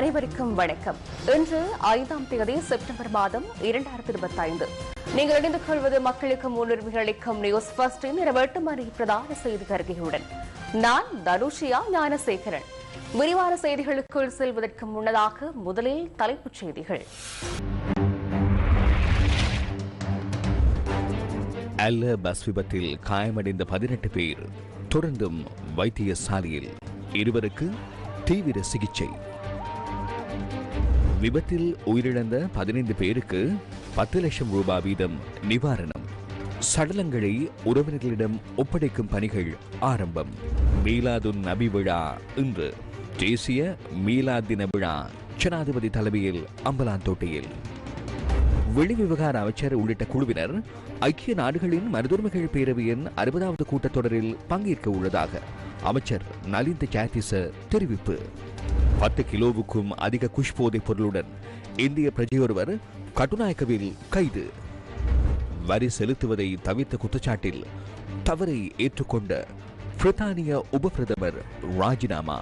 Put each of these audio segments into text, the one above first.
அனைவருக்கும் வணக்கம். இன்று ஐந்தாம் தேதி செப்டம்பர் மாதம் இரண்டாயிரத்தி இருபத்தி ஐந்து நீங்கள் இணைந்து கொள்வது மக்களுக்கு முன்னுரிமை அளிக்கும் நியூஸ் ஃபர்ஸ்டின் இரவு எட்டு மணி பிரதான செய்தி கருகையுடன் நான் தனுஷியா ஞானசேகரன். விரிவான செய்திகளுக்குள் செல்வதற்கு முன்னதாக முதலில் தலைப்புச் செய்திகள். அல்ல பஸ் விபத்தில் காயமடைந்த பதினெட்டு பேர் தொடர்ந்தும் வைத்தியசாலையில். இருவருக்கு தீவிர சிகிச்சை. விபத்தில் உயிரிழந்த பதினைந்து பேருக்கு பத்து லட்சம் ரூபாய் வீதம் நிவாரணம். சடலங்களை உறவினர்களிடம் ஒப்படைக்கும் பணிகள் ஆரம்பம். மீலாதுன் நபி விழா இன்று. தேசிய மீலாத் தின விழா ஜனாதிபதி தலைமையில் அம்பலாந்தோட்டையில். வெளிவிவகார அமைச்சர் உள்ளிட்ட குழுவினர் ஐக்கிய நாடுகளின் மருதுரிமைகள் பேரவையின் அறுபதாவது கூட்டத்தொடரில் பங்கேற்க உள்ளதாக அமைச்சர் நலிந்த ஜாத்திச தெரிவிப்பு. பத்து கிலோவுக்கும் அதிக குஷ் போதைப் பொருளுடன் இந்திய பிரஜையொருவர் கட்டுநாயக்கவில் கைது. வரி செலுத்துவதை தவிர்த்த குற்றச்சாட்டில் தவறை ஏற்றுக்கொண்ட பிரித்தானிய உப பிரதமர் ராஜினாமா.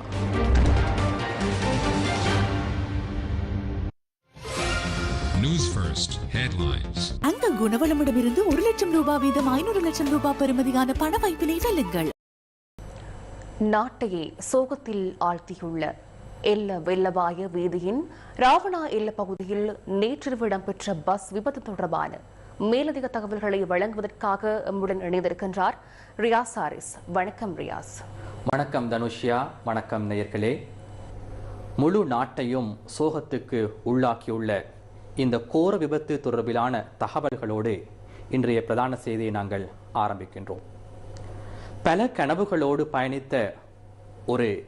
News First headlines. அந்த குணவளமிடமிருந்து ஒரு லட்சம் ரூபாய் வீதம் ஐநூறு லட்சம் ரூபாய் பெறுமதியான பண வாய்ப்பினை வெல்லுங்கள் நாட்டையே சோகத்தில் ஆழ்த்தியுள்ள எல்ல வெள்ளவாய வீதியின் ராவணா எல்ல பகுதியில் நேற்றிரவு இடம்பெற்ற பஸ் விபத்து தொடர்பான மேலதிக தகவல்களை வழங்குவதற்காக எம்முடன் இணைந்திருக்கின்றார் ரியாஸ் ஹாரிஸ். வணக்கம் ரியாஸ். வணக்கம் தனுஷ்யா வணக்கம் நேயர்களே. முழு நாட்டையும் சோகத்துக்கு உள்ளாக்கியுள்ள இந்த கோர விபத்து தொடர்பிலான தகவல்களோடு இன்றைய பிரதான செய்தியை நாங்கள் ஆரம்பிக்கின்றோம். பல கனவுகளோடு பயணித்த ஒரு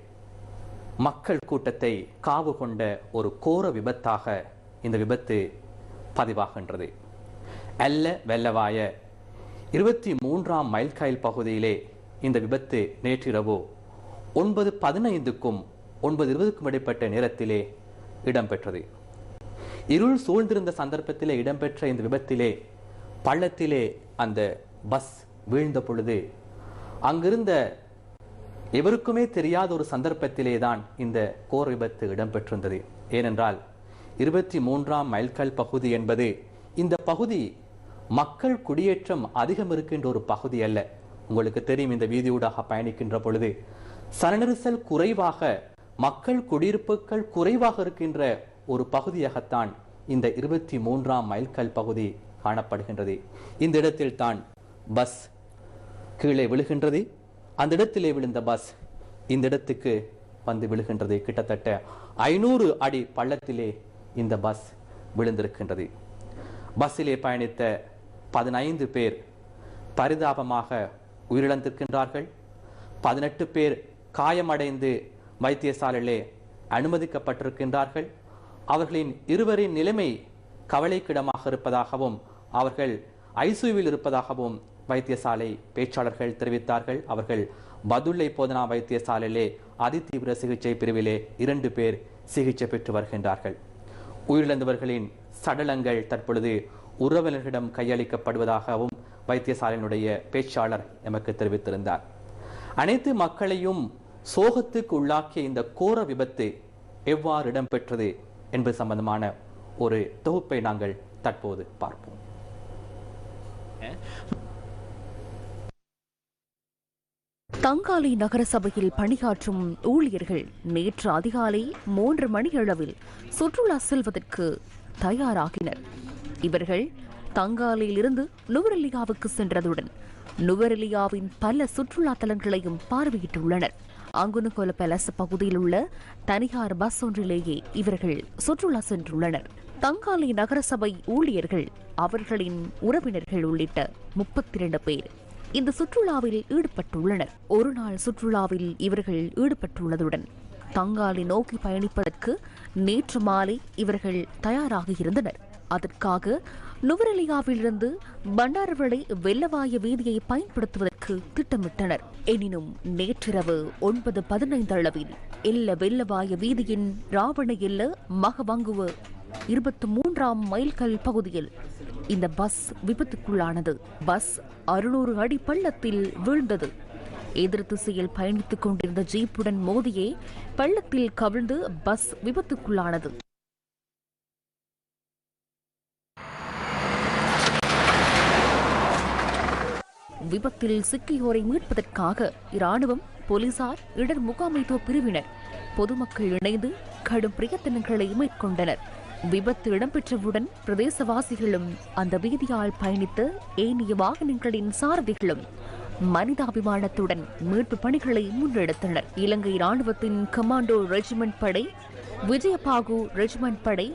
மக்கள் கூட்டத்தை காவு கொண்ட ஒரு கோர விபத்தாக இந்த விபத்து பதிவாகின்றது. அல்ல வெள்ளவாய இருபத்தி மூன்றாம் மைல்காயில் பகுதியிலே இந்த விபத்து நேற்றிரவு ஒன்பது பதினைந்துக்கும் ஒன்பது இருபதுக்கும் இடைப்பட்ட நேரத்திலே இடம்பெற்றது. இருள் சூழ்ந்திருந்த சந்தர்ப்பத்திலே இடம்பெற்ற இந்த விபத்திலே பள்ளத்திலே அந்த பஸ் வீழ்ந்த பொழுது அங்கிருந்த எவருக்குமே தெரியாத ஒரு சந்தர்ப்பத்திலே தான் இந்த கோர் விபத்து இடம்பெற்றிருந்தது. ஏனென்றால் இருபத்தி மூன்றாம் மைல்கல் பகுதி என்பது இந்த பகுதி மக்கள் குடியேற்றம் அதிகம் இருக்கின்ற ஒரு பகுதி அல்ல. உங்களுக்கு தெரியும் இந்த வீதியூடாக பயணிக்கின்ற பொழுது சனநெரிசல் குறைவாக மக்கள் குடியிருப்புகள் குறைவாக இருக்கின்ற ஒரு பகுதியாகத்தான் இந்த இருபத்தி மூன்றாம் மைல்கல் பகுதி காணப்படுகின்றது. இந்த இடத்தில் தான் பஸ் கீழே விழுகின்றது. அந்த இடத்திலே விழுந்த பஸ் இந்த இடத்துக்கு வந்து விழுகின்றது. கிட்டத்தட்ட ஐநூறு அடி பள்ளத்திலே இந்த பஸ் விழுந்திருக்கின்றது. பஸ்ஸிலே பயணித்த பதினைந்து பேர் பரிதாபமாக உயிரிழந்திருக்கின்றார்கள். பதினெட்டு பேர் காயமடைந்து வைத்தியசாலையிலே அனுமதிக்கப்பட்டிருக்கின்றார்கள். அவர்களின் இருவரின் நிலைமை கவலைக்கிடமாக இருப்பதாகவும் அவர்கள் ஐசியூவில் இருப்பதாகவும் வைத்தியசாலை பேச்சாளர்கள் தெரிவித்தார்கள். அவர்கள் பதுல்லை போதனா வைத்தியசாலையிலே அதிதீவிர சிகிச்சை பிரிவிலே இரண்டு பேர் சிகிச்சை பெற்று வருகின்றார்கள். உயிரிழந்தவர்களின் சடலங்கள் தற்பொழுது உறவினர்களிடம் கையளிக்கப்படுவதாகவும் வைத்தியசாலையினுடைய பேச்சாளர் எமக்கு தெரிவித்திருந்தார். அனைத்து மக்களையும் சோகத்துக்கு உள்ளாக்கிய இந்த கோர விபத்து எவ்வாறு இடம்பெற்றது என்பது சம்பந்தமான ஒரு தொகுப்பை நாங்கள் தற்போது பார்ப்போம். தங்காலை நகரசபையில் பணியாற்றும் ஊழியர்கள் நேற்று அதிகாலை மூன்று மணியளவில் சுற்றுலா செல்வதற்கு தயாராகினர். இவர்கள் தங்காலையிலிருந்து நுவரெலியாவுக்கு சென்றதுடன் நுவரெலியாவின் பல சுற்றுலா தலங்களையும் பார்வையிட்டுள்ளனர். அங்குனுகோல பேலஸ் பகுதியில் உள்ள தனியார் பஸ் ஒன்றிலேயே இவர்கள் சுற்றுலா சென்றுள்ளனர். தங்காலை நகரசபை ஊழியர்கள் அவர்களின் உறவினர்கள் உள்ளிட்ட முப்பத்தி இரண்டு பேர். இந்த சுற்றுலாவில் ஈடுபட்டுள்ளனர். ஒரு நாள் சுற்றுலாவில் இவர்கள் ஈடுபட்டுள்ளதுடன் தங்காலை நோக்கி பயணிப்பதற்கு நேற்று மாலை இவர்கள் தயாராக இருந்தனர். அதற்காக நுவரெலியாவிலிருந்து பண்டாரவளை வெள்ளவாய வீதியை பயன்படுத்துவதற்கு திட்டமிட்டனர். எனினும் நேற்றிரவு ஒன்பது பதினைந்து அளவில் எல்ல வெள்ளவாய வீதியின் ராவண எல்ல மகவங்குவ இருபத்தி மூன்றாம் மைல்கல் பகுதியில் இந்த பஸ் விபத்துக்குள்ளானது. பஸ் அறுநூறு அடி பள்ளத்தில் வீழ்ந்தது. எதிர் திசையில் பயணித்துக் கொண்டிருந்த ஜீப்புடன் மோதியே பள்ளத்தில் கவிழ்ந்து பஸ் விபத்துக்குள்ளானது. விபத்தில் சிக்கியோரை மீட்பதற்காக இராணுவம் போலீசார் இடர் முகாமைத்துவ பிரிவினர் பொதுமக்கள் இணைந்து கடும் பிரயத்தனங்களை மேற்கொண்டனர். விபத்து இடம்பெற்றவுடன் பிரதேசவாசிகளும் அந்த வீதியால் பயணித்த ஏனைய வாகனங்களின் சாரதிகளும் மனிதாபிமானத்துடன் மீட்பு பணிகளை முன்னெடுத்தனர். இலங்கை ராணுவத்தின் கமாண்டோ ரெஜிமெண்ட் படை விஜயபாகு ரெஜிமெண்ட் படை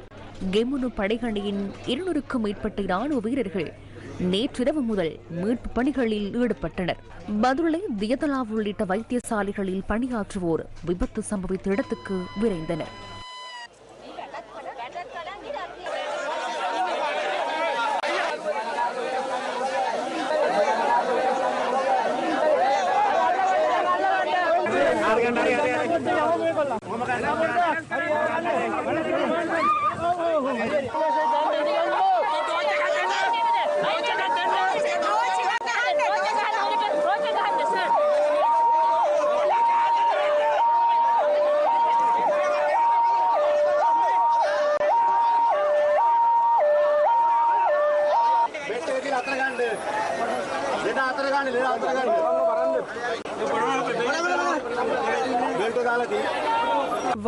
கெமுனு படைகளின் இருநூறுக்கும் மேற்பட்ட இராணுவ வீரர்கள் நேற்றிரவு முதல் மீட்பு பணிகளில் ஈடுபட்டனர். மதுரை தியதலா உள்ளிட்ட வைத்தியசாலைகளில் பணியாற்றுவோர் விபத்து சம்பவித்த இடத்துக்கு விரைந்தனர். જબરદસ્ત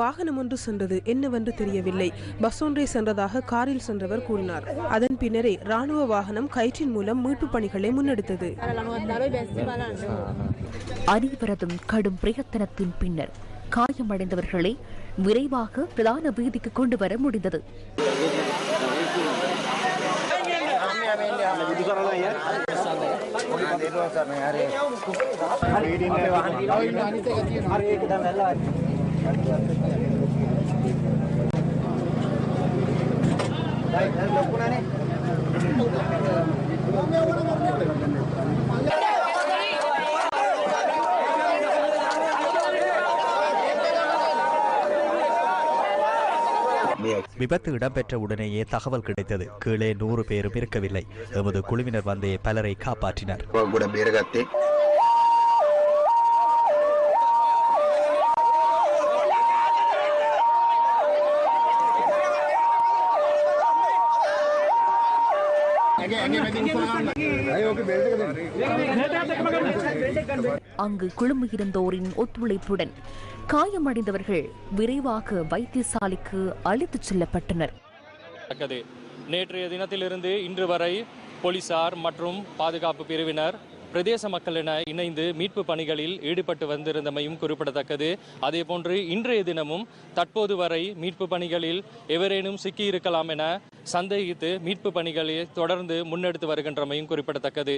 வாகனம் ஒன்று சென்றது என்னவென்று தெரியவில்லை. பஸ் ஒன்றை சென்றதாக காரில் சென்றவர் கூறினார். அதன் பின்னரே ராணுவ வாகனம் கயிற்றின் மூலம் மீட்பு பணிகளை முன்னெடுத்தது. அனைவரதும் கடும் பிரயத்தனத்தின் பின்னர் காயமடைந்தவர்களை விரைவாக பிரதான வீதிக்கு கொண்டு வர முடிந்தது. விபத்து இடம்பெற்ற உடனேயே தகவல் கிடைத்தது. கீழே நூறு பேரும் இருக்கவில்லை. எமது குழுவினர் வந்தே பலரை காப்பாற்றினர். அங்கு குழுமியிருந்தோரின் ஒத்துழைப்புடன் காயமடைந்தவர்கள் விரைவாக வைத்தியசாலைக்கு அழைத்துச் செல்லப்பட்டனர். தக்கது. நேற்றைய தினத்திலிருந்து இன்று வரை போலீசார் மற்றும் பாதுகாப்பு பிரிவினர் பிரதேச மக்கள் என இணைந்து மீட்பு பணிகளில் ஈடுபட்டு வந்திருந்தமையும் குறிப்பிடத்தக்கது. அதேபோன்று இன்றைய தினமும் தற்போது வரை மீட்பு பணிகளில் எவரேனும் சிக்கியிருக்கலாம் என சந்தேகித்து மீட்பு பணிகளை தொடர்ந்து முன்னெடுத்து வருகின்றமையும் குறிப்பிடத்தக்கது.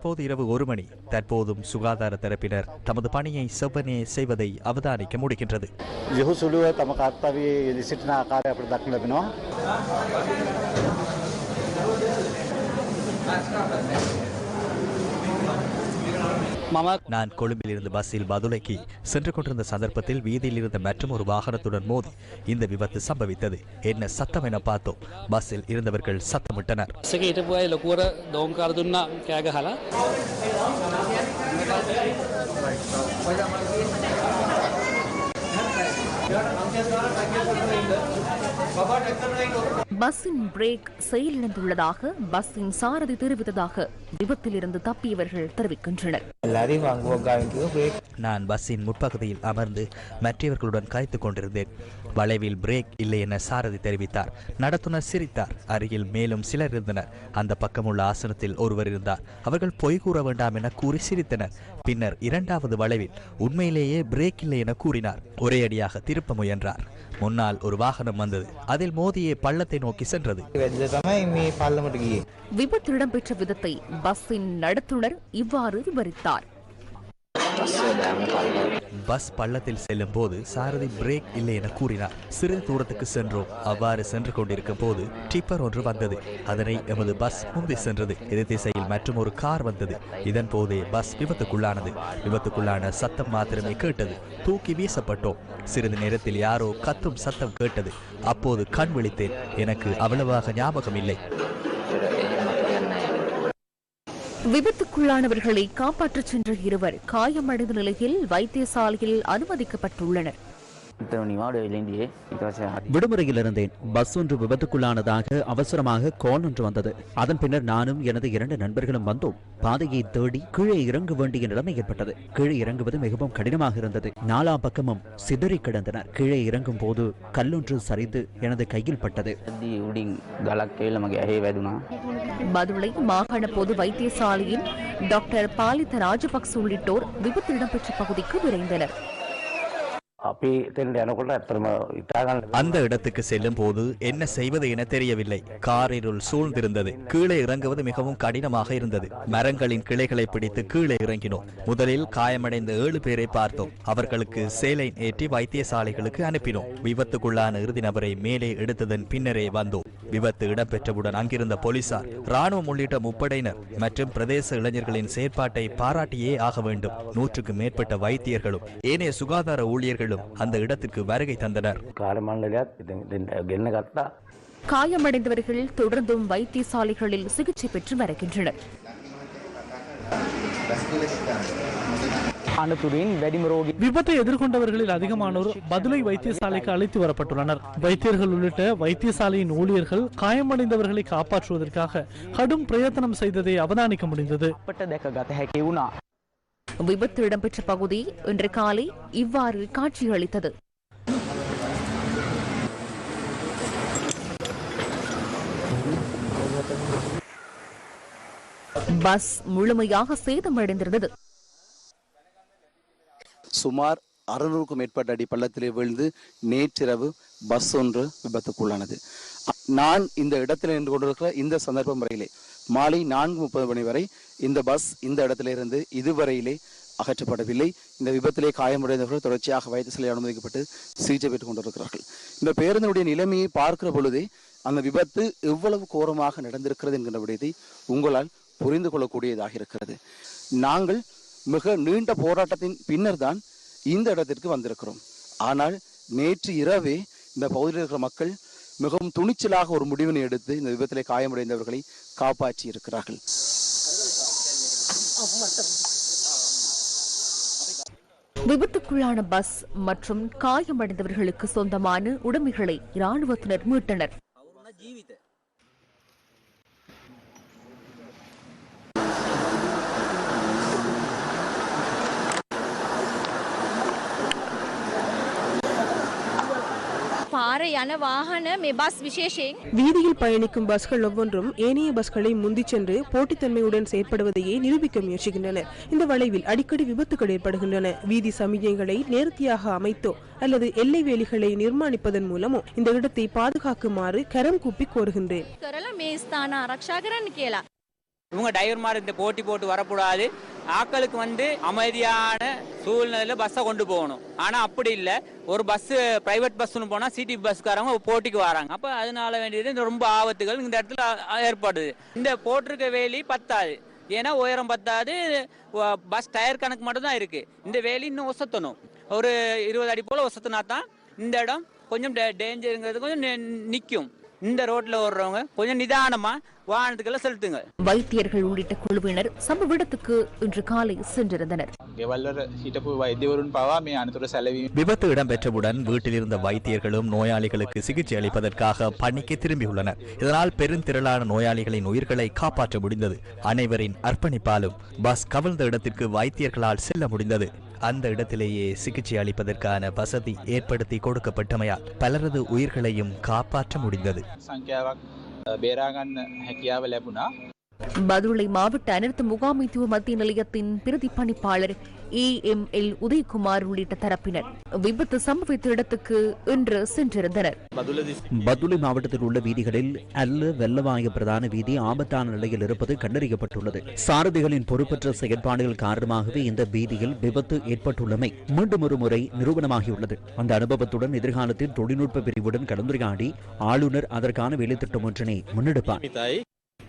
தற்போது இரவு ஒரு மணி தற்போதும் சுகாதார தரப்பினர் தமது பணியை செவ்வனே செய்வதை அவதானிக்க முடிகின்றது Thank you. நான் கொழும்பில் இருந்து பஸ்ஸில் பதுளைக்கு சென்று கொண்டிருந்த சந்தர்ப்பத்தில் வீதியில் இருந்த மற்றும் ஒரு வாகனத்துடன் மோதி இந்த விபத்து சம்பவித்தது. என்ன சத்தம் என பார்த்தோம். பஸ்ஸில் இருந்தவர்கள் சத்தமிட்டனர். එක பஸ்ஸின் பிரேக் செயலிழந்துள்ளதாக பஸ்ஸின் சாரதி தெரிவித்ததாக விபத்தில் இருந்து தப்பியவர்கள் தெரிவிக்கின்றனர். நான் பஸ்ஸின் முற்பகுதியில் அமர்ந்து மற்றவர்களுடன் காய்த்து கொண்டிருந்தேன். வளைவில் பிரேக் இல்லை என சாரதி தெரிவித்தார். நடத்துனர் சிரித்தார். அருகில் மேலும் சிலர் இருந்தனர். அந்த பக்கமுள்ள ஆசனத்தில் ஒருவர் இருந்தார். அவர்கள் பொய் கூற வேண்டாம் என கூறி சிரித்தனர். பின்னர் இரண்டாவது வளைவில் உண்மையிலேயே பிரேக் இல்லை என கூறினார். ஒரே அடியாக திருப்ப முயன்றார். முன்னால் ஒரு வாகனம் வந்தது. அதில் மோதியே பள்ளத்தை நோக்கி சென்றது. விபத்து இடம்பெற்ற விதத்தை பஸ்ஸின் நடத்துனர் இவ்வாறு விவரித்தார். பஸ் பள்ளத்தில் செல்லும் போது சாரதி பிரேக் இல்லை என கூறினார். சிறிது தூரத்துக்கு சென்றோம். அவ்வாறு சென்று கொண்டிருக்கும் போது டிப்பர் ஒன்று வந்தது. அதனை எமது பஸ் முந்தி சென்றது. எதிர் திசையில் மற்றும் ஒரு கார் வந்தது. இதன் போதே பஸ் விபத்துக்குள்ளானது. விபத்துக்குள்ளான சத்தம் மாத்திரமே கேட்டது. தூக்கி வீசப்பட்டோம். சிறிது நேரத்தில் யாரோ கத்தும் சத்தம் கேட்டது. அப்போது கண் விழித்தேன். எனக்கு அவ்வளவாக ஞாபகம் இல்லை விபத்துக்குள்ளானவர்களை காப்பாற்றச் சென்ற இருவர் காயமடைந்த நிலையில் வைத்தியசாலையில் அனுமதிக்கப்பட்டுள்ளனர். விடுமுறையில் இருந்தேன் பஸ் ஒன்று விபத்துக்குள்ளானதாக அவசரமாக கால் ஒன்று வந்தது. அதன் பின்னர் நானும் எனது இரண்டு நண்பர்களும் வந்தோம். பாதையை தேடி கீழே இறங்க வேண்டிய நிலைமை ஏற்பட்டது. கீழே இறங்குவது மிகவும் கடினமாக இருந்தது. நாலா பக்கமும் சிதறி கிடந்தனர். கீழே இறங்கும் போது கல்லொன்று சரிந்து எனது கையில் பட்டது. மதுளை மாகாண பொது வைத்தியசாலையின் டாக்டர் பாலித ராஜபக்ச உள்ளிட்டோர் விபத்து இடம்பெற்ற பகுதிக்கு விரைந்தனர். அந்த இடத்துக்கு செல்லும் போது என்ன செய்வது என தெரியவில்லை. காரிருள் சூழ்ந்திருந்தது. கீழே இறங்குவது மிகவும் கடினமாக இருந்தது. மரங்களின் கிளைகளை பிடித்து கீழே இறங்கினோம். முதலில் காயமடைந்த ஏழு பேரை பார்த்தோம். அவர்களுக்கு சேலை ஏற்றி வைத்தியசாலைகளுக்கு அனுப்பினோம். விபத்துக்குள்ளான இறுதி நபரை மேலே எடுத்ததன் பின்னரே வந்தோம். விபத்து இடம்பெற்றவுடன் அங்கிருந்த போலீசார் ராணுவம் உள்ளிட்ட முப்படையினர் மற்றும் பிரதேச இளைஞர்களின் செயற்பாட்டை பாராட்டியே ஆக வேண்டும். நூற்றுக்கு மேற்பட்ட வைத்தியர்களும் ஏனைய சுகாதார ஊழியர்கள் அதிகாரிகளும் அந்த இடத்திற்கு வருகை தந்தனர். காயமடைந்தவர்கள் தொடர்ந்தும் வைத்தியசாலைகளில் சிகிச்சை பெற்று வருகின்றனர். விபத்தை எதிர்கொண்டவர்களில் அதிகமானோர் பதுளை வைத்தியசாலைக்கு அழைத்து வரப்பட்டுள்ளனர். வைத்தியர்கள் உள்ளிட்ட வைத்தியசாலையின் ஊழியர்கள் காயமடைந்தவர்களை காப்பாற்றுவதற்காக கடும் பிரயத்தனம் செய்ததை அவதானிக்க முடிந்தது. விபத்து இடம்பெற்ற பகுதி இன்று காலை இவ்வாறு காட்சியளித்தது. பஸ் முழுமையாக சேதமடைந்திருந்தது. சுமார் அறுநூறுக்கும் மேற்பட்ட அடி பள்ளத்திலே விழுந்து நேற்றிரவு பஸ் ஒன்று விபத்துக்குள்ளானது. நான் இந்த இடத்தில் நின்று கொண்டிருக்கிற இந்த சந்தர்ப்பம் வரையிலே மாலை நான்கு முப்பது மணி வரை இந்த பஸ் இந்த இடத்திலிருந்து இதுவரையிலே அகற்றப்படவில்லை. இந்த விபத்திலே காயமடைந்தவர்கள் தொடர்ச்சியாக வைத்தியசாலை அனுமதிக்கப்பட்டு சிகிச்சை பெற்றுக் கொண்டிருக்கிறார்கள். இந்த பேருந்தினுடைய நிலைமையை பார்க்கிற பொழுதே அந்த விபத்து எவ்வளவு கோரமாக நடந்திருக்கிறது என்கின்ற விடயத்தை உங்களால் புரிந்து கொள்ளக்கூடியதாக இருக்கிறது. நாங்கள் மிக நீண்ட போராட்டத்தின் பின்னர் தான் இந்த இடத்திற்கு வந்திருக்கிறோம். ஆனால் நேற்று இரவே இந்த பகுதியில் இருக்கிற மக்கள் மிகவும் துணிச்சலாக ஒரு முடிவினை எடுத்து இந்த விபத்திலே காயமடைந்தவர்களை காப்பாற்றி இருக்கிறார்கள். விபத்துக்குள்ளான பஸ் மற்றும் காயமடைந்தவர்களுக்கு சொந்தமான உடைமைகளை இராணுவத்தினர் மீட்டனர். පාර යන වාහන මේ බස් විශේෂයෙන් வீதியில் பயணிக்கும் பஸ்கள் ஒவ்வொன்றும் ஏனைய பஸ்களை முந்திச் சென்று போட்டித்தன்மையுடன் செயற்படுவதையே நிரூபிக்க முயற்சிக்கின்றன இந்த வளைவில் அடிக்கடி விபத்துகள் ஏற்படுகின்றன வீதி சமிக்ஞைகளை நேர்த்தியாக அமைத்தோ அல்லது எல்லை வேலிகளை நிர்மாணிப்பதன் மூலமோ இந்த இடத்தை பாதுகாக்குமாறு கரம் கூப்பி கோருகின்றேன் இவங்க டிரைவர் மாதிரி இந்த போட்டி போட்டு வரக்கூடாது. ஆக்களுக்கு வந்து அமைதியான சூழ்நிலையில பஸ்ஸை கொண்டு போகணும். ஆனா அப்படி இல்லை. ஒரு பஸ் பிரைவேட் பஸ்னு போனா சிட்டி பஸ்காரங்க போட்டிக்கு வராங்க. அப்ப அதனால வேண்டியது இந்த ரொம்ப ஆபத்துகள் இந்த இடத்துல ஏற்படுது. இந்த போட்டிருக்க வேலி பத்தாது. ஏன்னா உயரம் பத்தாது. பஸ் டயர் கணக்கு மட்டும் தான் இருக்கு. இந்த வேலி இன்னும் ஒசத்தணும். ஒரு இருபது அடி போல ஒசத்தினா தான் இந்த இடம் கொஞ்சம் டேஞ்சருங்கிறது கொஞ்சம் நி- இந்த ரோட்டில் ஓடுறவங்க கொஞ்சம் நிதானமாக வாகனத்துக்கெல்லாம் செலுத்துங்க. வைத்தியர்கள் உள்ளிட்ட குழுவினர் சம்பவ இடத்துக்கு இன்று காலை சென்றிருந்தனர். விபத்து இடம்பெற்றவுடன் வீட்டில் இருந்த வைத்தியர்களும் நோயாளிகளுக்கு சிகிச்சை அளிப்பதற்காக பணிக்கு திரும்பியுள்ளனர் இதனால் பெருந்திரளான நோயாளிகளின் உயிர்களை காப்பாற்ற முடிந்தது அனைவரின் அர்ப்பணிப்பாலும் பஸ் கவிழ்ந்த இடத்திற்கு வைத்தியர்களால் செல்ல முடிந்தது அந்த இடத்திலேயே சிகிச்சை அளிப்பதற்கான வசதி ஏற்படுத்தி கொடுக்கப்பட்டமையால் பலரது உயிர்களையும் காப்பாற்ற முடிந்தது බේරාගන්න හැකියාව ලැබුණා பதுளை மாவட்ட அனர்த்த முகாமைத்துவ மத்திய நிலையத்தின் ஏ எம் எல் உதயகுமார் உள்ளிட்ட தரப்பினர் விபத்து சம்பவித்த இடத்துக்கு இன்று சென்றிருந்தனர். பதுளை மாவட்டத்தில் உள்ள வீதிகளில் அல்ல வெள்ளவாய பிரதான வீதி ஆபத்தான நிலையில் இருப்பது கண்டறியப்பட்டுள்ளது. சாரதிகளின் பொறுப்பற்ற செயற்பாடுகள் காரணமாகவே இந்த வீதியில் விபத்து ஏற்பட்டுள்ளமை மீண்டும் ஒரு முறை நிரூபணமாகியுள்ளது. அந்த அனுபவத்துடன் எதிர்காலத்தில் தொழில்நுட்ப பிரிவுடன் கலந்துரையாடி ஆளுநர் அதற்கான வேலைத்திட்டம் ஒன்றினை முன்னெடுப்பார்.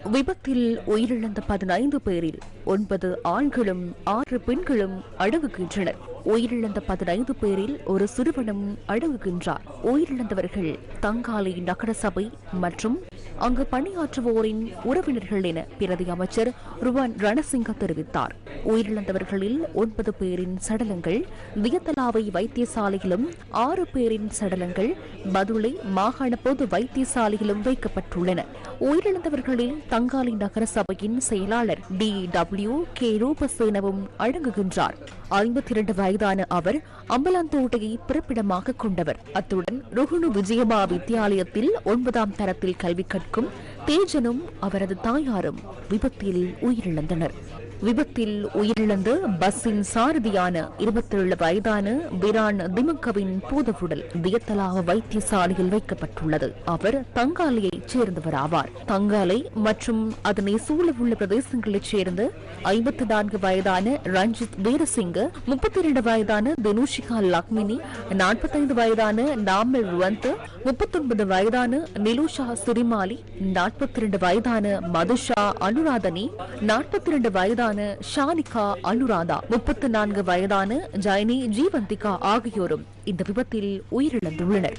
விபத்தில் உயிரிழந்த பதினைந்து பேரில் ஒன்பது ஆண்களும் ஆறு பெண்களும் அடங்குகின்றனர். உயிரிழந்த பதினைந்து பேரில் ஒரு சிறுவனும் அடங்குகின்றார். உயிரிழந்தவர்கள் தங்காலை நகரசபை மற்றும் அங்கு பணியாற்றுவோரின் உறவினர்கள் என பிரதி அமைச்சர் ருவன் ரணசிங்க தெரிவித்தார். உயிரிழந்தவர்களில் ஒன்பது பேரின் சடலங்கள் வியத்தலாவை வைத்தியசாலையிலும் ஆறு பேரின் சடலங்கள் பதுளை மாகாண பொது வைத்தியசாலையிலும் வைக்கப்பட்டுள்ளன. உயிரிழந்தவர்களில் தங்காலி நகர சபையின் செயலாளர் டி டபிள்யூ கே ரூபசேனவும் அடங்குகின்றார். ஐம்பத்தி இரண்டு வயதான அவர் அம்பலாந்தோட்டையை பிறப்பிடமாக கொண்டவர். அத்துடன் ருகுணு விஜயமா வித்தியாலயத்தில் ஒன்பதாம் தரத்தில் கல்வி கற்கும் தேஜனும் அவரது தாயாரும் விபத்தில் உயிரிழந்தனர். விபத்தில் உயிரிழந்த பஸ்ஸின் சாரதியான இருபத்தேழு வயதான பிரான் திமுகவின் பூதவுடல் வியத்தலாக வைத்தியசாலையில் வைக்கப்பட்டுள்ளது. அவர் தங்காலையைச் சேர்ந்தவராவார். தங்காலை மற்றும் அதனை சூழவுள்ள பிரதேசங்களைச் சேர்ந்த ஐம்பத்தி நான்கு வயதான ரஞ்சித் வீரசிங்க முப்பத்தி இரண்டு வயதான தினுஷிகா லக்மினி நாற்பத்தைந்து வயதான நாமல் ருவந்த் முப்பத்தொன்பது வயதான நிலுஷா சிரிமாலி நாற்பத்தி இரண்டு வயதான மதுஷா அனுராதனி நாற்பத்தி இரண்டு வயதான ஷானிகா அனுராதா முப்பத்தி நான்கு வயதான ஜைனி ஜீவந்திகா ஆகியோரும் இந்த விபத்தில் உயிரிழந்துள்ளனர்.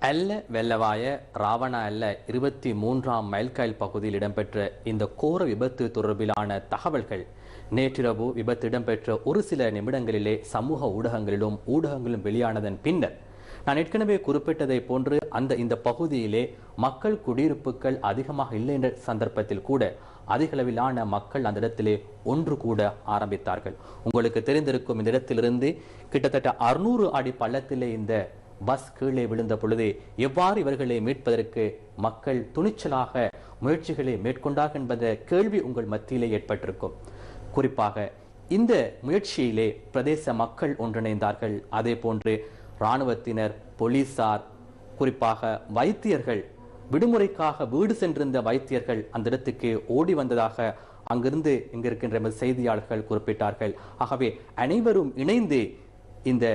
அல்ல வெள்ளவாய ராவண அல்ல இருபத்தி மூன்றாம் மைல்கல் பகுதியில் இடம்பெற்ற இந்த கோர விபத்து தொடர்பிலான தகவல்கள் நேற்றிரவு விபத்து இடம்பெற்ற ஒரு சில நிமிடங்களிலே சமூக ஊடகங்களிலும் ஊடகங்களிலும் வெளியானதன் பின்னர் நான் ஏற்கனவே குறிப்பிட்டதை போன்று அந்த இந்த பகுதியிலே மக்கள் குடியிருப்புகள் அதிகமாக இல்லை என்ற சந்தர்ப்பத்தில் கூட அதிகளவிலான மக்கள் அந்த இடத்திலே ஒன்று கூட ஆரம்பித்தார்கள். உங்களுக்கு தெரிந்திருக்கும் இந்த இடத்திலிருந்து கிட்டத்தட்ட அறுநூறு அடி பள்ளத்திலே இந்த பஸ் கீழே விழுந்த பொழுது எவ்வாறு இவர்களை மீட்பதற்கு மக்கள் துணிச்சலாக முயற்சிகளை மேற்கொண்டார்கள் என்பத கேள்வி உங்கள் மத்தியிலே ஏற்பட்டிருக்கும். குறிப்பாக இந்த முயற்சியிலே பிரதேச மக்கள் ஒன்றிணைந்தார்கள். அதே போன்று இராணுவத்தினர் போலீசார் குறிப்பாக வைத்தியர்கள் விடுமுறைக்காக வீடு சென்றிருந்த வைத்தியர்கள் அந்த இடத்துக்கு ஓடி வந்ததாக அங்கிருந்து இங்கு இருக்கின்ற எமது செய்தியாளர்கள் குறிப்பிட்டார்கள். ஆகவே அனைவரும் இணைந்து இந்த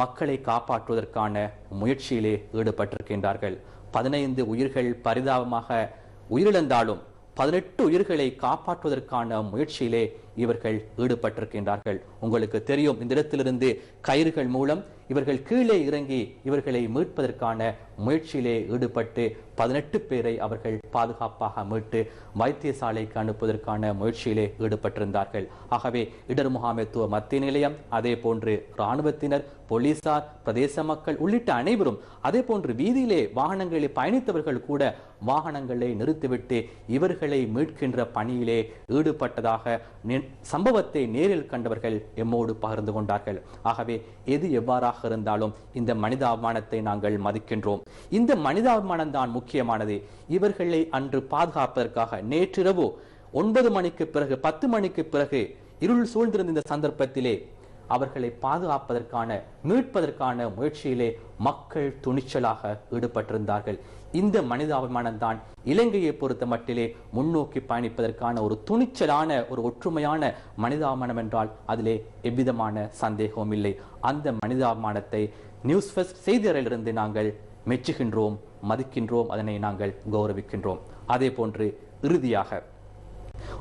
மக்களை காப்பாற்றுவதற்கான முயற்சியிலே ஈடுபட்டிருக்கின்றார்கள். பதினைந்து உயிர்கள் பரிதாபமாக உயிரிழந்தாலும் பதினெட்டு உயிர்களை காப்பாற்றுவதற்கான முயற்சியிலே இவர்கள் ஈடுபட்டிருக்கின்றார்கள். உங்களுக்கு தெரியும் இந்த இடத்திலிருந்து கயிறுகள் மூலம் இவர்கள் கீழே இறங்கி இவர்களை மீட்பதற்கான முயற்சியிலே ஈடுபட்டு பதினெட்டு பேரை அவர்கள் பாதுகாப்பாக மீட்டு வைத்தியசாலைக்கு அனுப்புவதற்கான முயற்சியிலே ஈடுபட்டிருந்தார்கள். ஆகவே இடர் முகாமைத்துவ மத்திய நிலையம் அதே போன்று இராணுவத்தினர் போலீசார் பிரதேச மக்கள் உள்ளிட்ட அனைவரும் அதே போன்று வீதியிலே வாகனங்களில் பயணித்தவர்கள் கூட வாகனங்களை நிறுத்திவிட்டு இவர்களை மீட்கின்ற பணியிலே ஈடுபட்டதாக சம்பவத்தை நேரில் கண்டவர்கள் எம்மோடு பகிர்ந்து கொண்டார்கள். ஆகவே எது எவ்வாறாக இருந்தாலும் இந்த மனிதாபிமானத்தை நாங்கள் மதிக்கின்றோம். இந்த மனிதாபிமானம் தான் முக்கியமானது. இவர்களை அன்று பாதுகாப்பதற்காக நேற்றிரவு ஒன்பது மணிக்கு பிறகு பத்து மணிக்கு பிறகு இருள் சூழ்ந்திருந்த இந்த சந்தர்ப்பத்திலே அவர்களை பாதுகாப்பதற்கான மீட்பதற்கான முயற்சியிலே மக்கள் துணிச்சலாக ஈடுபட்டிருந்தார்கள். இந்த மனிதாபிமானம் தான் இலங்கையை பொறுத்த மட்டிலே முன்னோக்கி பயணிப்பதற்கான ஒரு துணிச்சலான ஒரு ஒற்றுமையான மனிதாபிமானம் என்றால் அதிலே எவ்விதமான சந்தேகமும் இல்லை. அந்த மனிதாபிமானத்தை நியூஸ் ஃபர்ஸ்ட் செய்தியறையிலிருந்து நாங்கள் மெச்சுகின்றோம் மதிக்கின்றோம் அதனை நாங்கள் கௌரவிக்கின்றோம். அதே போன்று இறுதியாக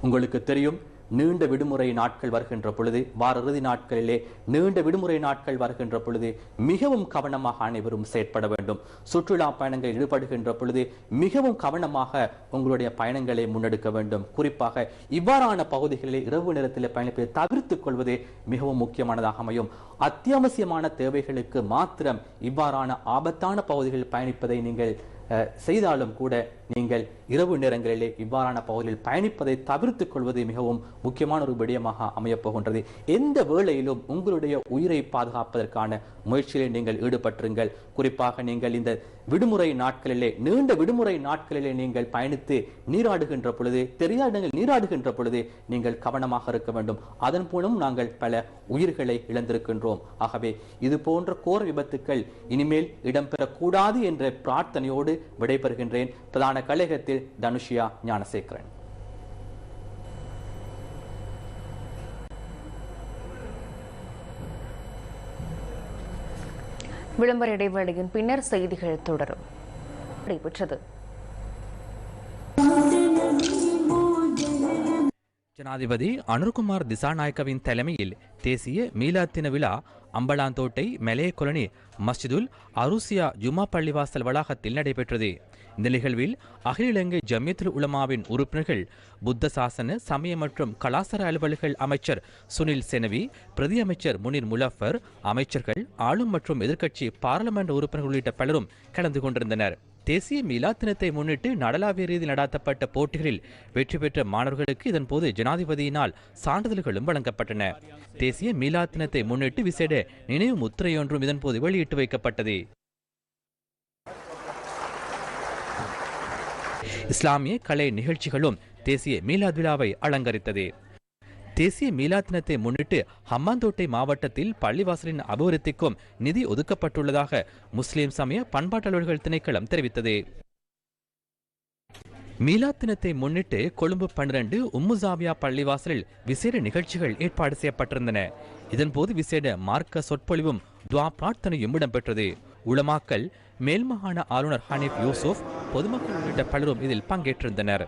உங்களுக்கு தெரியும் நீண்ட விடுமுறை நாட்கள் வருகின்ற பொழுது வார இறுதி நாட்களிலே நீண்ட விடுமுறை நாட்கள் வருகின்ற பொழுது மிகவும் கவனமாக அனைவரும் செயற்பட வேண்டும். சுற்றுலா பயணங்கள் ஈடுபடுகின்ற பொழுது மிகவும் கவனமாக உங்களுடைய பயணங்களை முன்னெடுக்க வேண்டும். குறிப்பாக இவ்வாறான பகுதிகளில் இரவு நேரத்தில் பயணிப்பதை தவிர்த்துக் கொள்வது மிகவும் முக்கியமானதாக அமையும். அத்தியாவசியமான தேவைகளுக்கு மாத்திரம் இவ்வாறான ஆபத்தான பகுதிகளில் பயணிப்பதை நீங்கள் செய்தாலும் கூட நீங்கள் இரவு நேரங்களிலே இவ்வாறான பகுதியில் பயணிப்பதை தவிர்த்துக் கொள்வது மிகவும் முக்கியமான ஒரு விடயமாக அமையப் போகின்றது. எந்த வேளையிலும் உங்களுடைய உயிரை பாதுகாப்பதற்கான முயற்சியிலே நீங்கள் ஈடுபட்டுருங்கள். குறிப்பாக நீங்கள் இந்த விடுமுறை நாட்களிலே நீண்ட விடுமுறை நாட்களிலே நீங்கள் பயணித்து நீராடுகின்ற பொழுது தெரியாத நீங்கள் நீராடுகின்ற பொழுது நீங்கள் கவனமாக இருக்க வேண்டும். அதன் மூலம் நாங்கள் பல உயிர்களை இழந்திருக்கின்றோம். ஆகவே இது போன்ற கோர விபத்துக்கள் இனிமேல் இடம்பெறக்கூடாது என்ற பிரார்த்தனையோடு விடைபெறுகின்றேன். பிரதான கழகத்தில் தனுஷியா ஞானசேகரன். விளம்பர இடைவேளையின் பின்னர் செய்திகள் தொடரும். நடைபெற்றது. ஜனாதிபதி அனுர்குமார் திசாநாயக்கவின் தலைமையில் தேசிய மீலாத் தின விழா அம்பலாந்தோட்டை மெலே கொலனி மஸ்ஜிதுல் அருசியா ஜுமா பள்ளிவாசல் வளாகத்தில் நடைபெற்றது. இந்த நிகழ்வில் அகில இலங்கை ஜமியத்துல் உலமாவின் உறுப்பினர்கள் புத்த சாசன சமய மற்றும் கலாசார அலுவல்கள் அமைச்சர் சுனில் செனவி பிரதி அமைச்சர் முனிர் முலஃபர் அமைச்சர்கள் ஆளும் மற்றும் எதிர்க்கட்சி பாராளுமன்ற உறுப்பினர்கள் உள்ளிட்ட பலரும் கலந்து கொண்டிருந்தனர். தேசிய மீலாத் தினத்தை முன்னிட்டு நடலாவிய ரீதியில் நடாத்தப்பட்ட போட்டிகளில் வெற்றி பெற்ற மாணவர்களுக்கு இதன்போது ஜனாதிபதியினால் சான்றிதழ்களும் வழங்கப்பட்டன. தேசிய மீலாத் தினத்தை முன்னிட்டு விசேட நினைவு முத்திரையொன்றும் இதன்போது வெளியிட்டு வைக்கப்பட்டது. இஸ்லாமிய கலை நிகழ்ச்சிகளும் தேசிய மீலாத் விழாவை அலங்கரித்தது. தேசிய மீலாத் தினத்தை முன்னிட்டு ஹம்மாந்தோட்டை மாவட்டத்தில் பள்ளிவாசலின் அபிவிருத்திக்கும் நிதி ஒதுக்கப்பட்டுள்ளதாக முஸ்லிம் சமய பண்பாட்டாளர்கள் திணைக்களம் தெரிவித்தது. மீலாத் தினத்தை முன்னிட்டு கொழும்பு பன்னிரண்டு உம்முசாவியா பள்ளிவாசலில் விசேட நிகழ்ச்சிகள் ஏற்பாடு செய்யப்பட்டிருந்தன. இதன்போது விசேட மார்க்க சொற்பொழிவும் துவா பிரார்த்தனையும் இடம்பெற்றது. உளமாக்கல் மேல்மாகாண ஆளுநர் ஹனீப் யூசுப் பொதுமக்கள் உள்ளிட்ட பலரும் இதில் பங்கேற்றிருந்தனர்.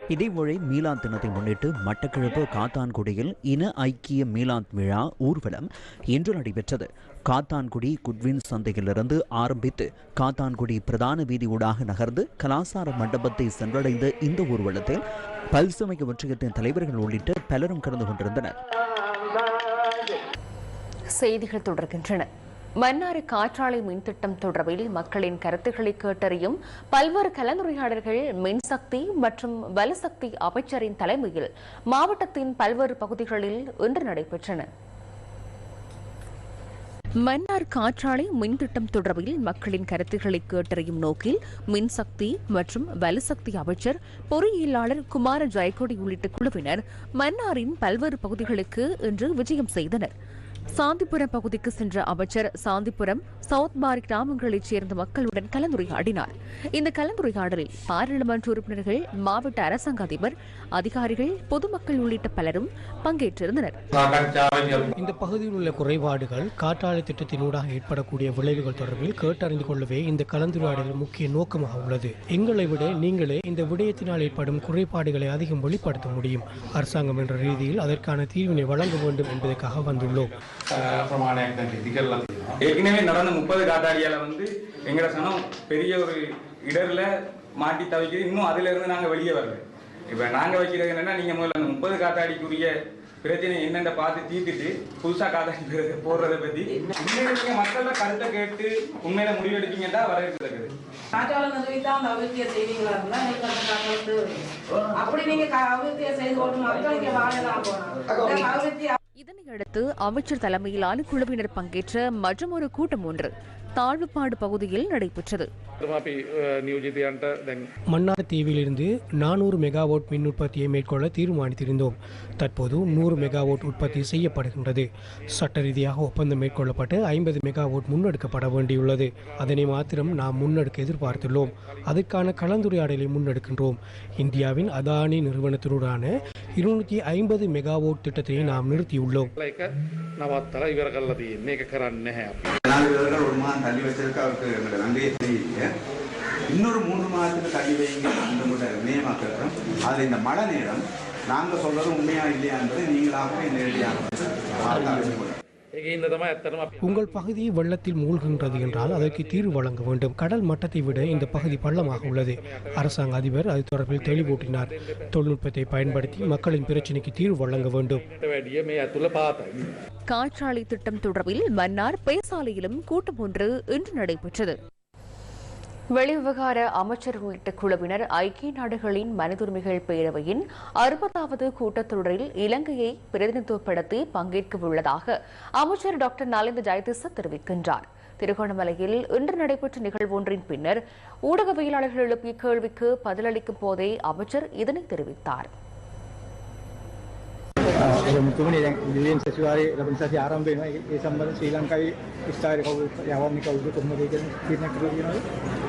இதேவேளை மீலாத் தினத்தை முன்னிட்டு மட்டக்களப்பு காத்தான்குடியில் இன ஐக்கிய மீலாத் விழா ஊர்வலம் இன்று நடைபெற்றது. காத்தான்குடி குட்வின் சந்தையிலிருந்து ஆரம்பித்து காத்தான்குடி பிரதான வீதி ஊடாக நகர்ந்து கலாசார மண்டபத்தை சென்றடைந்த இந்த ஊர்வலத்தில் பல்சமய ஒன்றியத்தின் தலைவர்கள் உள்ளிட்ட பலரும் கலந்து கொண்டிருந்தனர். செய்திகள் தொடர்கின்றன. மன்னார் காற்றாலை மின்திட்டம் தொடர்பில் மக்களின் கருத்துக்களை கேட்டறியும் பல்வேறு கலந்துரையாடல்கள் மின்சக்தி மற்றும் வலசக்தி அமைச்சரின் தலைமையில் மாவட்டத்தின் பல்வேறு பகுதிகளில் இன்று நடைபெற்றன. மன்னார் காற்றாலை மின்திட்டம் தொடர்பில் மக்களின் கருத்துக்களை கேட்டறியும் நோக்கில் மின்சக்தி மற்றும் வலுசக்தி அமைச்சர் பொறியியலாளர் குமார ஜெயக்கொடி உள்ளிட்ட குழுவினர் மன்னாரின் பல்வேறு பகுதிகளுக்கு இன்று விஜயம் செய்தனர். சாந்திபுரம் பகுதிக்கு சென்ற அமைச்சர் சாந்திபுரம் சவுத் பாரி கிராமங்களைச் சேர்ந்த மக்களுடன் கலந்துரையாடினார். இந்த கலந்துரையாடலில் பாராளுமன்ற உறுப்பினர்கள் மாவட்ட அரசாங்க அதிபர் அதிகாரிகள் பொதுமக்கள் உள்ளிட்ட பலரும் பங்கேற்றிருந்தனர். இந்த பகுதியில் உள்ள குறைபாடுகள் காற்றாலை திட்டத்தினூடாக ஏற்படக்கூடிய விளைவுகள் தொடர்பில் கேட்டறிந்து கொள்ளவே இந்த கலந்துரையாடல் முக்கிய நோக்கமாக உள்ளது. எங்களை விட நீங்களே இந்த விடயத்தினால் ஏற்படும் குறைபாடுகளை அதிகம் வெளிப்படுத்த முடியும். அரசாங்கம் என்ற ரீதியில் அதற்கான தீர்வினை வழங்க வேண்டும் என்பதற்காக வந்துள்ளோம். பிரமாணம் ஏற்கனவே நடந்த முப்பது காட்டாடியால வந்து எங்கட சனம் பெரிய ஒரு இடர்ல மாட்டி தவிக்குது. இன்னும் அதுல இருந்து நாங்க வெளியே வரல. இப்ப நாங்க வைக்கிறது என்னன்னா நீங்க முதல்ல அந்த முப்பது காத்தாடிக்குரிய பிரச்சனை என்னென்ன பார்த்து தீர்த்துட்டு புதுசா காத்தாடி போடுறதை பத்தி. உண்மையில நீங்க மக்கள கருத்தை கேட்டு உண்மையில முடிவெடுப்பீங்கன்னா வரவேற்கிறது காற்றாலை நிறுவித்தான் அந்த அபிவிருத்தியை செய்வீங்களா. அப்படி நீங்க அபிவிருத்தியை செய்து கொண்டு மக்களுக்கு வாழலாம் போனா அபிவிருத்தி இதனையடுத்து அமைச்சர் தலைமையிலான குழுவினர் பங்கேற்ற மற்றொரு கூட்டம் ஒன்று தாழ்வுப்பாடு பகுதியில் நடைபெற்றது. மன்னார் தீவிலிருந்து நானூறு மெகாவாட் மின் உற்பத்தியை மேற்கொள்ள தீர்மானித்திருந்தோம். தற்போது நூறு மெகாவோட் உற்பத்தி செய்யப்படுகின்றது. சட்ட ரீதியாக ஒப்பந்தம் மேற்கொள்ளப்பட்டு ஐம்பது மெகாவோட் முன்னெடுக்கப்பட வேண்டியுள்ளது. அதனை மாத்திரம் நாம் முன்னெடுக்க எதிர்பார்த்துள்ளோம். அதற்கான கலந்துரையாடலை முன்னெடுக்கின்றோம். இந்தியாவின் அதானி நிறுவனத்தினுடான இருநூற்றி ஐம்பது மெகாவோட் திட்டத்தை நாம் நிறுத்தியுள்ளோம். தலைவர்கள் அது ஒரு மாதம் இன்னொரு மூன்று மாதத்துக்கு தள்ளி வைங்க அந்த மே மாதம் அதில் இந்த மழை நேரம் நாங்கள் சொல்கிறது உண்மையாக இல்லையா என்பதை நீங்களாகவே நேரடியாக உங்கள் பகுதி வெள்ளத்தில் மூழ்கின்றது என்றால் அதற்கு தீர்வு வழங்க வேண்டும். கடல் மட்டத்தை விட இந்த பகுதி பள்ளமாக உள்ளது. அரசாங்க அதிபர் அது தொடர்பில் தெளிவூட்டினார். தொழில்நுட்பத்தை பயன்படுத்தி மக்களின் பிரச்சினைக்கு தீர்வு வழங்க வேண்டும். காற்றாலை திட்டம் தொடர்பில் மன்னார் பேசாலையிலும் கூட்டம் ஒன்று இன்று நடைபெற்றது. வெளிவிவகார அமைச்சர் உள்ளிட்ட குழுவினர் ஐக்கிய நாடுகளின் மனிதுரிமைகள் பேரவையின் அறுபதாவது கூட்டத்தொடரில் இலங்கையை பிரதிநிதித்துவப்படுத்தி பங்கேற்க உள்ளதாக அமைச்சர் டாக்டர் நலிந்த ஜெயதிச தெரிவிக்கின்றார் திருகோணமலையில் இன்று நடைபெற்ற நிகழ்வு ஒன்றின் பின்னர் ஊடகவியலாளர்கள் எழுப்பிய கேள்விக்கு பதிலளிக்கும் போதே அமைச்சர் இதனை தெரிவித்தார் මුතුමනි දැන් ඉදිරියෙන් සැසිවාරයේ ලබන සතිය ආරම්භ වෙනවා. ඒ- ඒ සම්බන්ධ ශ්‍රී ලංකාවේ විස්තරය කවුරු යවන්නේ කවුද කොහොමද කියන තීරණය කරලා තියෙනවද?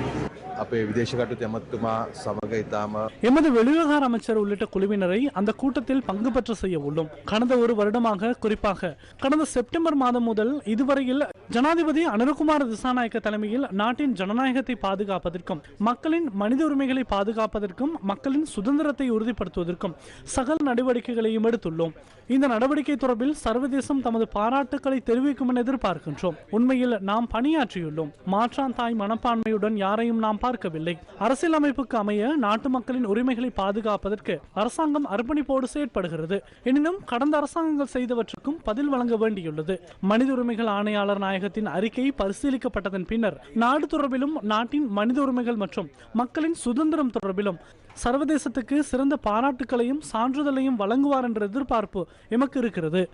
අපේ විදේශ කටයුතු ඇමතුමා සමග ඉතාම எமது வெளிவிவகார அமைச்சர் உள்ளிட்ட குழுவினரை அந்த கூட்டத்தில் பங்கு பெற்ற செய்ய உள்ளோம் கடந்த ஒரு வருடமாக குறிப்பாக கடந்த செப்டம்பர் மாதம் முதல் இதுவரையில் ஜனாதிபதி அனுரகுமார் திசாநாயக்க தலைமையில் நாட்டின் ஜனநாயகத்தை பாதுகாப்பதற்கும் மக்களின் மனித உரிமைகளை பாதுகாப்பதற்கும் மக்களின் சுதந்திரத்தை உறுதிப்படுத்துவதற்கும் சகல நடவடிக்கைகளையும் எடுத்துள்ளோம் இந்த நடவடிக்கை தொடர்பில் சர்வதேசம் தமது பாராட்டுக்களை தெரிவிக்கும் என எதிர்பார்க்கின்றோம் உண்மையில் நாம் பணியாற்றியுள்ளோம் மாற்றான் தாய் மனப்பான்மையுடன் யாரையும் நாம் பார்க்கவில்லை. அரசியலமைப்புக்கு அமைய நாட்டு மக்களின் உரிமைகளை பாதுகாப்பதற்கு அரசாங்கம் அர்ப்பணிப்போடு செயற்படுகிறது. எனினும் கடந்த அரசாங்கங்கள் செய்தவற்றுக்கும் பதில் வழங்க வேண்டியுள்ளது. மனித உரிமைகள் ஆணையாளர் நாயகத்தின் அறிக்கை பரிசீலிக்கப்பட்டதன் பின்னர் நாடு தொடர்பிலும் நாட்டின் மனித உரிமைகள் மற்றும் மக்களின் சுதந்திரம் தொடர்பிலும் சர்வதேசத்துக்கு சிறந்த பாராட்டுகளையும் சான்றிதழையும் வழங்குவார் என்ற எதிர்பார்ப்பு எமக்கு இருக்கிறது.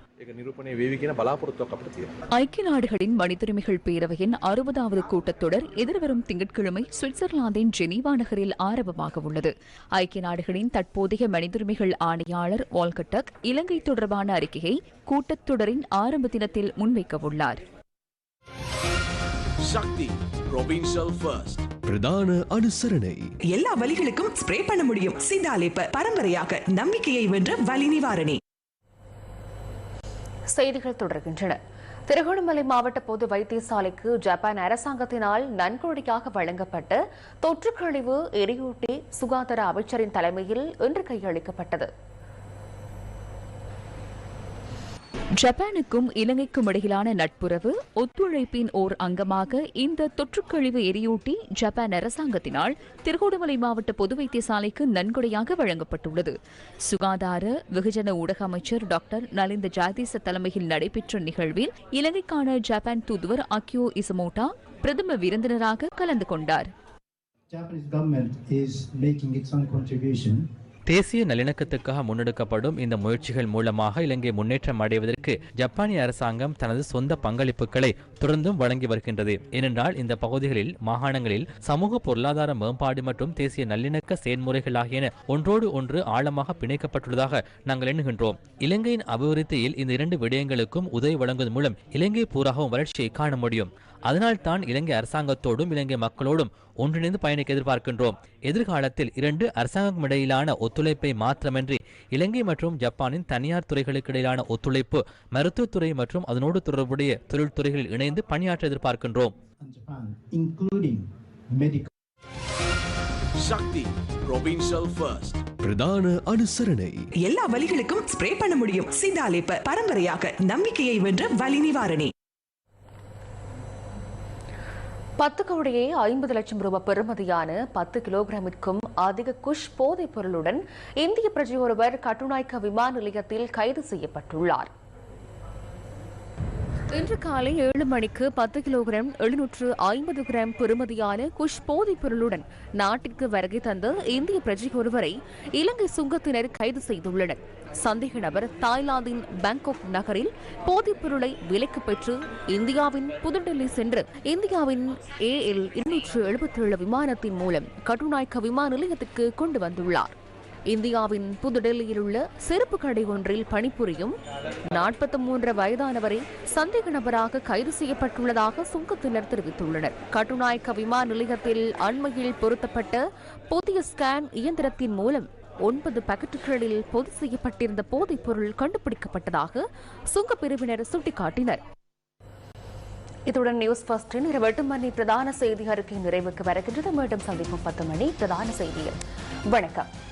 ஐக்கிய நாடுகளின் மனிதுரிமைகள் பேரவையின் அறுபதாவது கூட்டத்தொடர் எதிர்வரும் திங்கட்கிழமை சுவிட்சர்லாந்தின் ஜெனீவா நகரில் ஆரம்பமாக உள்ளது. ஐக்கிய நாடுகளின் தற்போதைய மனிதுரிமைகள் ஆணையாளர் வால்கட்டக் இலங்கை தொடர்பான அறிக்கையை கூட்டத்தொடரின் ஆரம்ப தினத்தில் முன்வைக்க உள்ளார். சக்தி ப்ரொவின்ஷியல் ஃபர்ஸ்ட் பிரதான அனுசரணை. எல்லா வலிகளுக்கும் ஸ்ப்ரே பண்ண முடியும். சிந்தாலேப்ப பரம்பரையாக நம்பிக்கையை வென்ற வலி நிவாரணி. செய்திகள் தொடர்கின்றன. திருகோணமலை மாவட்ட பொது வைத்தியசாலைக்கு ஜப்பான் அரசாங்கத்தினால் நன்கொடையாக வழங்கப்பட்ட தொற்றுக்கழிவு எரியூட்டி சுகாதார அமைச்சரின் தலைமையில் இன்று கையளிக்கப்பட்டது. ஜப்பானுக்கும் இலங்கைக்கும் இடையிலான நட்புறவு ஒத்துழைப்பின் ஓர் அங்கமாக இந்த தொற்றுக்கழிவு எரியூட்டி ஜப்பான் அரசாங்கத்தினால் திருகோணமலை மாவட்ட பொது வைத்தியசாலைக்கு நன்கொடையாக வழங்கப்பட்டுள்ளது. சுகாதார வெகுஜன ஊடக அமைச்சர் டாக்டர் நலிந்த ஜாதீச தலைமையில் நடைபெற்ற நிகழ்வில் இலங்கைக்கான ஜப்பான் தூதுவர் அக்கியோ இசமோட்டா பிரதம விருந்தினராக கலந்து கொண்டார். Japanese government is making its own contribution தேசிய நல்லிணக்கத்துக்காக முன்னெடுக்கப்படும் இந்த முயற்சிகள் மூலமாக இலங்கை முன்னேற்றம் அடைவதற்கு ஜப்பானிய அரசாங்கம் தனது சொந்த பங்களிப்புகளை தொடர்ந்தும் வழங்கி வருகின்றது. ஏனென்றால் இந்த பகுதிகளில் மாகாணங்களில் சமூக பொருளாதார மேம்பாடு மற்றும் தேசிய நல்லிணக்க செயல்முறைகள் ஆகியன ஒன்றோடு ஒன்று ஆழமாக பிணைக்கப்பட்டுள்ளதாக நாங்கள் எண்ணுகின்றோம். இலங்கையின் அபிவிருத்தியில் இந்த இரண்டு விடயங்களுக்கும் உதவி வழங்குவதன் மூலம் இலங்கை பூராகவும் வளர்ச்சியை காண முடியும். அதனால் தான் இலங்கை அரசாங்கத்தோடும் இலங்கை மக்களோடும் ஒன்றிணைந்து பயணிக்க எதிர்பார்க்கின்றோம். எதிர்காலத்தில் இரண்டு அரசாங்கம் இடையிலான ஒத்துழைப்பை மாத்திரமின்றி இலங்கை மற்றும் ஜப்பானின் தனியார் துறைகளுக்கு இடையிலான ஒத்துழைப்பு மருத்துவத்துறை மற்றும் அதனோடு தொடர்புடைய தொழில்துறைகளில் இணைந்து பணியாற்ற எதிர்பார்க்கின்றோம். சக்தி ப்ரொவின்ஷியல் ஃபர்ஸ்ட் பிரதான அனுசரணை. எல்லா வலிகளுக்கும் ஸ்ப்ரே பண்ண முடியும். சிந்தாலேப்ப பரம்பரையாக நம்பிக்கையை வென்ற வலி நிவாரணி. பத்து கோடியே ஐம்பது லட்சம் ரூபாய் பெறுமதியான பத்து கிலோகிராமிற்கும் அதிக குஷ் போதைப் பொருளுடன் இந்திய பிரஜை ஒருவர் கட்டுநாய்க்க விமான நிலையத்தில் கைது செய்யப்பட்டுள்ளார். இன்று காலை ஏழு மணிக்கு பத்து கிலோகிராம் எழுநூற்று ஐம்பது கிராம் பெறுமதியான குஷ் போதைப் பொருளுடன் நாட்டிற்கு வருகை தந்த இந்திய பிரஜை ஒருவரை இலங்கை சுங்கத்தினர் கைது செய்துள்ளனர். சந்தேக நபர் தாய்லாந்தின் பாங்காக் நகரில் போதைப் பொருளை விலைக்கு பெற்று இந்தியாவின் புதுடெல்லி சென்று இந்தியாவின் ஏஎல் இருநூற்று எழுபத்தேழு விமானத்தின் மூலம் கட்டுநாயக்க விமான நிலையத்திற்கு கொண்டு வந்துள்ளார். இந்தியாவின் புதுடெல்லியில் உள்ள செருப்பு கடை ஒன்றில் பணிபுரியும் நாற்பத்தி மூன்று வயதானவரை சந்தேக நபராக கைது செய்யப்பட்டுள்ளதாக சுங்கத்தினர் தெரிவித்துள்ளனர். கட்டுநாயக்க விமான நிலையத்தில் அண்மையில் பொருத்தப்பட்ட புதிய ஸ்கேன் இயந்திரத்தின் மூலம் ஒன்பது பாக்கெட்டுகளில் பொது செய்யப்பட்டிருந்த போதைப் பொருள் கண்டுபிடிக்கப்பட்டதாக சுங்கப் பிரிவினர் சுட்டிக்காட்டினர். இத்துடன் நியூஸ் ஃபர்ஸ்டின் இரவு எட்டு மணி பிரதான செய்தி அறிக்கை நிறைவுக்கு வருகின்றது. மீண்டும் சந்திப்போம் பத்து மணி பிரதான செய்தியில். வணக்கம்.